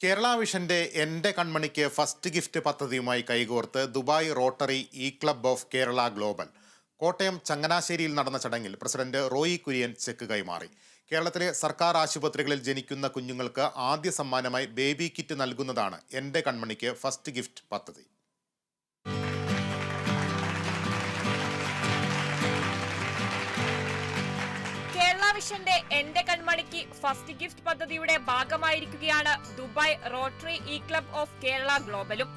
കേരള വിഷന്റെ എന്റെ കൺമണിക്ക് first gift പദ്ധതിയുമായി കൈകോർത്ത് Dubai rotary e club of Kerala global. Kottayam ചങ്ങനാശ്ശേരിയിൽ നടന്ന ചടങ്ങിൽ പ്രസിഡന്റ് റോയി കുര്യൻ ചെക്ക് കൈമാറി. കേരളത്തിലെ സർക്കാർ ആശുപത്രികളിൽ ജനിക്കുന്ന കുഞ്ഞുങ്ങൾക്ക് ആദ്യ സമ്മാനമായി ബേബി കിറ്റ് നൽകുന്നതാണ് എന്റെ കൺമണിക്ക് ഫസ്റ്റ് ഗിഫ്റ്റ് പദ്ധതി. വിഷന്റെ എന്റെ കൺമണിക്ക് ഫസ്റ്റ് ഗിഫ്റ്റ് പദ്ധതിയുടെ ഭാഗമായിരിക്കുകയാണ് Dubai rotary e club of Kerala ഗ്ലോബലും.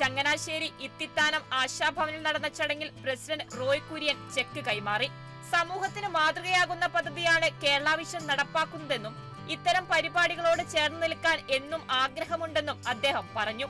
Changanassery Ithithanam ആശാഭവനിൽ നടന്ന ചടങ്ങിൽ പ്രസിഡന്റ് റോയ് കുര്യൻ ചെക്ക് കൈമാറി. സമൂഹത്തിന് മാതൃകയാകുന്ന പദ്ധതിയാണ് കേരള വിഷൻ നടപ്പാക്കുന്നതെന്നും ഇത്തരം പരിപാടികളോട് ചേർന്ന് നിൽക്കാൻ എന്നും ആഗ്രഹമുണ്ടെന്നും അദ്ദേഹം പറഞ്ഞു.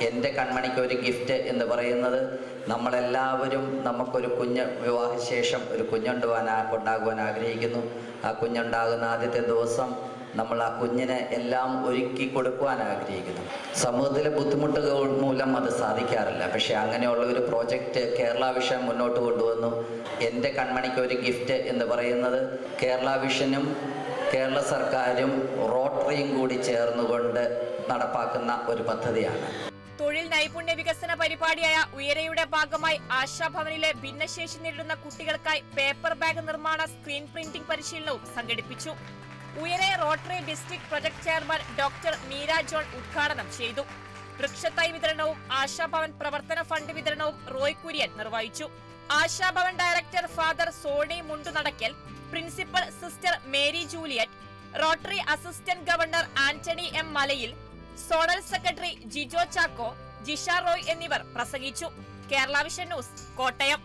എന്റെ കൺമണിക്ക് ഒരു ഗിഫ്റ്റ് എന്ന് പറയുന്നത് നമ്മളെല്ലാവരും നമുക്കൊരു കുഞ്ഞ് വിവാഹശേഷം ഒരു കുഞ്ഞുണ്ടുവാൻ ഉണ്ടാകുവാൻ ആഗ്രഹിക്കുന്നു. ആ കുഞ്ഞുണ്ടാകുന്ന ആദ്യത്തെ ദിവസം നമ്മൾ ആ കുഞ്ഞിനെ എല്ലാം ഒരുക്കി കൊടുക്കുവാൻ ആഗ്രഹിക്കുന്നു. സമൂഹത്തിലെ ബുദ്ധിമുട്ടുകൾ മൂലം അത് സാധിക്കാറില്ല. പക്ഷേ അങ്ങനെയുള്ള ഒരു പ്രോജക്റ്റ് കേരള വിഷൻ മുന്നോട്ട് കൊണ്ടുവന്നു. എന്റെ കൺമണിക്ക് ഒരു ഗിഫ്റ്റ് എന്ന് പറയുന്നത് കേരള വിഷനും കേരള സർക്കാരും റോട്ടറിയും കൂടി ചേർന്നുകൊണ്ട് നടപ്പാക്കുന്ന ഒരു പദ്ധതിയാണ്. തൊഴിൽ നൈപുണ്യ വികസന പരിപാടിയായ ഉയരയുടെ ഭാഗമായി ആശാഭവനിലെ ഭിന്നശേഷി നേരിടുന്ന കുട്ടികൾക്കായി പേപ്പർ ബാഗ് നിർമ്മാണ സ്ക്രീൻ പ്രിന്റിംഗ് പരിശീലനവും സംഘടിപ്പിച്ചു. ഉയരെ rotary district project chairman doctor Meera John ഉദ്ഘാടനം ചെയ്തു. വൃക്ഷത്തൈ വിതരണവും ആശാഭവൻ പ്രവർത്തന ഫണ്ട് വിതരണവും റോയ് കുര്യൻ നിർവഹിച്ചു. Asha Bhavan director father Sony Mundunadakkal principal sister Mary Juliet rotary assistant governor Antony M Malayil zonal secretary Jijo Chacko Jisha Roy എന്നിവർ പ്രസംഗിച്ചു. Kerala vision news Kottayam.